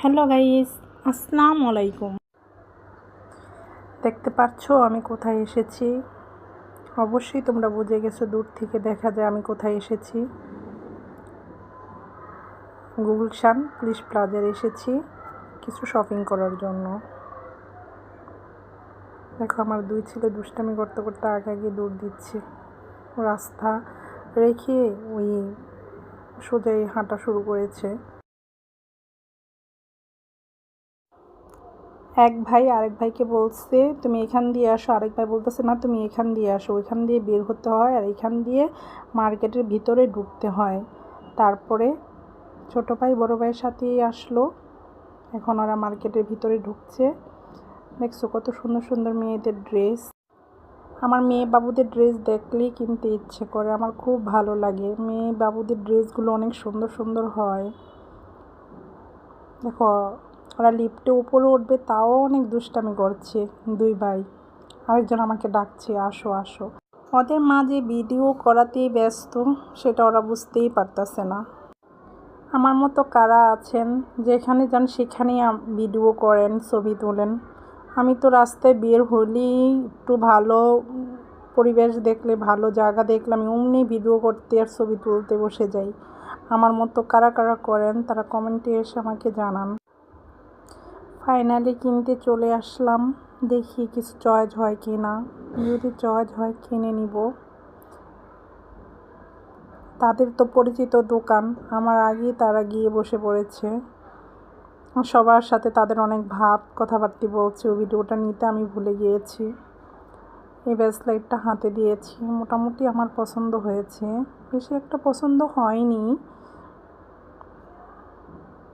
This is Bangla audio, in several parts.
হ্যালো গাইস, আসসালামু আলাইকুম। দেখতে পাচ্ছ আমি কোথায় এসেছি? অবশ্যই তোমরা বুঝে গেছো, দূর থেকে দেখা যায় আমি কোথায় এসেছি। গুলশান পুলিশ প্লাজার এসেছি কিছু শপিং করার জন্য। দেখো, আমার দুই ছেলে দুষ্টামি করতে করতে আগে আগে দৌড় দিচ্ছে। রাস্তা রেখে ওই সোজাই হাঁটা শুরু করেছে। এক ভাই আরেক ভাইকে বলছে, তুমি এখান দিয়ে আসো। আরেক ভাই বলতেছে, না, তুমি এখান দিয়ে আসো। ওইখান দিয়ে বের হতে হয় আর এখান দিয়ে মার্কেটের ভিতরে ঢুকতে হয়। তারপরে ছোটো ভাই বড় ভাইয়ের সাথেই আসলো। এখন ওরা মার্কেটের ভিতরে ঢুকছে। দেখছ কত সুন্দর সুন্দর মেয়েদের ড্রেস। আমার মেয়ে বাবুদের ড্রেস দেখলেই কিনতে ইচ্ছে করে। আমার খুব ভালো লাগে। মেয়ে বাবুদের ড্রেসগুলো অনেক সুন্দর সুন্দর হয়। দেখো ওরা লিফটে উপরে উঠবে, তাও অনেক দুষ্টামি করছে দুই ভাই। আরেকজন আমাকে ডাকছে, আসো আসো। ওদের মা যে ভিডিও করাতেই ব্যস্ত, সেটা ওরা বুঝতেই পারতেছে না। আমার মতো কারা আছেন? যেখানে যান সেখানেই ভিডিও করেন, ছবি তোলেন। আমি তো রাস্তায় বের হলেই একটু ভালো পরিবেশ দেখলে, ভালো জায়গা দেখলে আমি অমনি ভিডিও করতে আর ছবি তুলতে বসে যাই। আমার মতো কারা কারা করেন, তারা কমেন্টে এসে আমাকে জানান। ফাইনালি কিনতে চলে আসলাম। দেখি কিছু চয়েস হয় কি না যদি চয়েস হয় কিনে নিব। তাদের তো পরিচিত দোকান। আমার আগেই তারা গিয়ে বসে পড়েছে। সবার সাথে তাদের অনেক ভাব, কথাবার্তি বলছে। ওই ভিডিওটা নিতে আমি ভুলে গিয়েছি। এই ব্যাসলাইটটা হাতে দিয়েছি। মোটামুটি আমার পছন্দ হয়েছে। বেশি একটা পছন্দ হয়নি।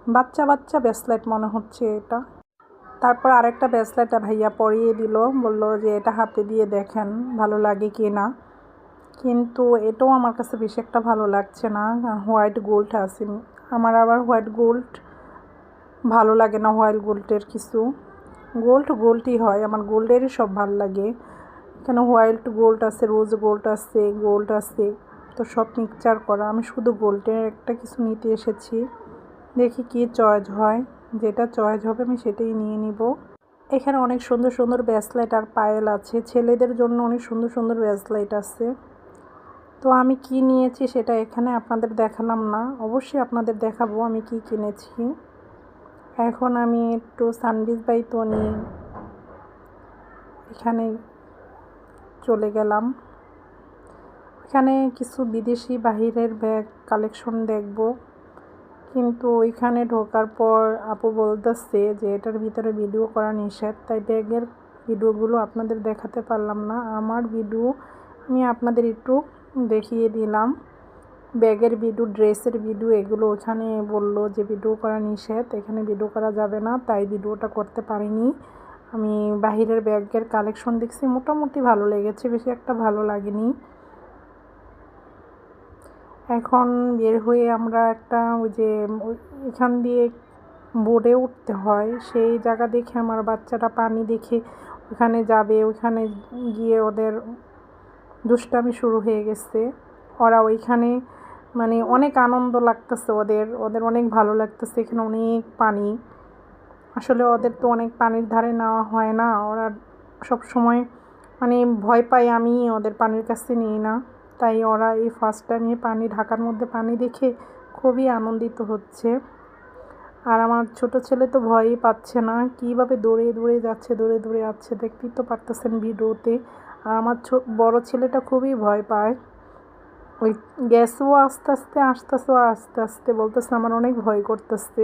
বাচ্চা বাচ্চা ব্যাসলাইট মনে হচ্ছে এটা। তারপর আরেকটা ব্রেসলেটটা ভাইয়া পরিয়ে দিল, বলল যে এটা হাতে দিয়ে দেখেন ভালো লাগে কি না। কিন্তু এটাও আমার কাছে বেশি একটা ভালো লাগছে না হোয়াইট গোল্ড আছে। আমার আবার হোয়াইট গোল্ড ভালো লাগে না হোয়াইট গোল্ডের কিছু। গোল্ড গোল্ডই হয়, আমার গোল্ডেরই সব ভালো লাগে। কেন হোয়াইট গোল্ড আছে রোজ গোল্ড আছে গোল্ড আছে, তো সব মিক্সচার করা। আমি শুধু গোল্ডের একটা কিছু নিতে এসেছি, দেখি কী চয়েস হয়। যেটা চয়েস হবে আমি সেটাই নিয়ে নিব। এখানে অনেক সুন্দর সুন্দর ব্যাসলাইট আর পায়েল আছে। ছেলেদের জন্য অনেক সুন্দর সুন্দর ব্যাসলাইট আছে। তো আমি কি নিয়েছি সেটা এখানে আপনাদের দেখালাম না। অবশ্যই আপনাদের দেখাবো আমি কি কিনেছি। এখন আমি একটু সানবিজ বাই তনি এখানে চলে গেলাম। এখানে কিছু বিদেশি বাহিরের ব্যাগ কালেকশন দেখব। কিন্তু ওইখানে ঢোকার পর আপু বলতেছে যে এটার ভিতরে ভিডিও করা নিষেধ। তাই ব্যাগের ভিডিওগুলো আপনাদের দেখাতে পারলাম না। আমার ভিডিও আমি আপনাদের একটু দেখিয়ে দিলাম। ব্যাগের ভিডিও ড্রেসের ভিডিও এগুলো ওখানে বলল যে ভিডিও করা নিষেধ, এখানে ভিডিও করা যাবে না, তাই ভিডিওটা করতে পারিনি। আমি বাহিরের ব্যাগের কালেকশন দেখছি, মোটামুটি ভালো লেগেছে, বেশি একটা ভালো লাগেনি। এখন বের হয়ে আমরা একটা ওই যে এখান দিয়ে বোর্ডে উঠতে হয়। সেই জায়গা দেখে আমার বাচ্চাটা পানি দেখে ওখানে যাবে, ওখানে গিয়ে ওদের দুষ্টামি শুরু হয়ে গেছে। ওরা ওইখানে মানে অনেক আনন্দ লাগতেছে ওদের ওদের অনেক ভালো লাগতেছে এখানে অনেক পানি। আসলে ওদের তো অনেক পানির ধারে নেওয়া হয় না, ওরা সব সময় মানে ভয় পায় আমি ওদের পানির কাছে নিই না। তাই ওরা এই ফার্স্ট টাইম পানি, ঢাকার মধ্যে পানি দেখে খুবই আনন্দিত হচ্ছে। আর আমার ছোট ছেলে তো ভয়ই পাচ্ছে না, কীভাবে দৌড়ে দৌড়ে যাচ্ছে, দৌড়ে দৌড়ে যাচ্ছে, দেখতেই তো পারতেছেন ভিডিওতে। আর আমার বড় ছেলেটা খুবই ভয় পায়। ওই গ্যাসও আস্তে আস্তে আসতেছে আস্তে আস্তে বলতেছে, আমার অনেক ভয় করতেছে।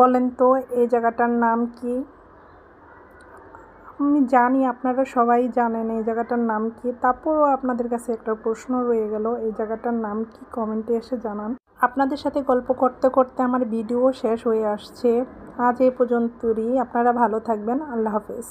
বলেন তো, এই জায়গাটার নাম কি? আমি জানি, আপনারা সবাই জানেন এই জায়গাটার নাম কি। তারপরও আপনাদের কাছে একটা প্রশ্ন রয়ে গেল, এই জায়গাটার নাম কি? কমেন্টে এসে জানান। আপনাদের সাথে গল্প করতে করতে আমার ভিডিও শেষ হয়ে আসছে। আজ এ পর্যন্তই। আপনারা ভালো থাকবেন। আল্লাহ হাফেজ।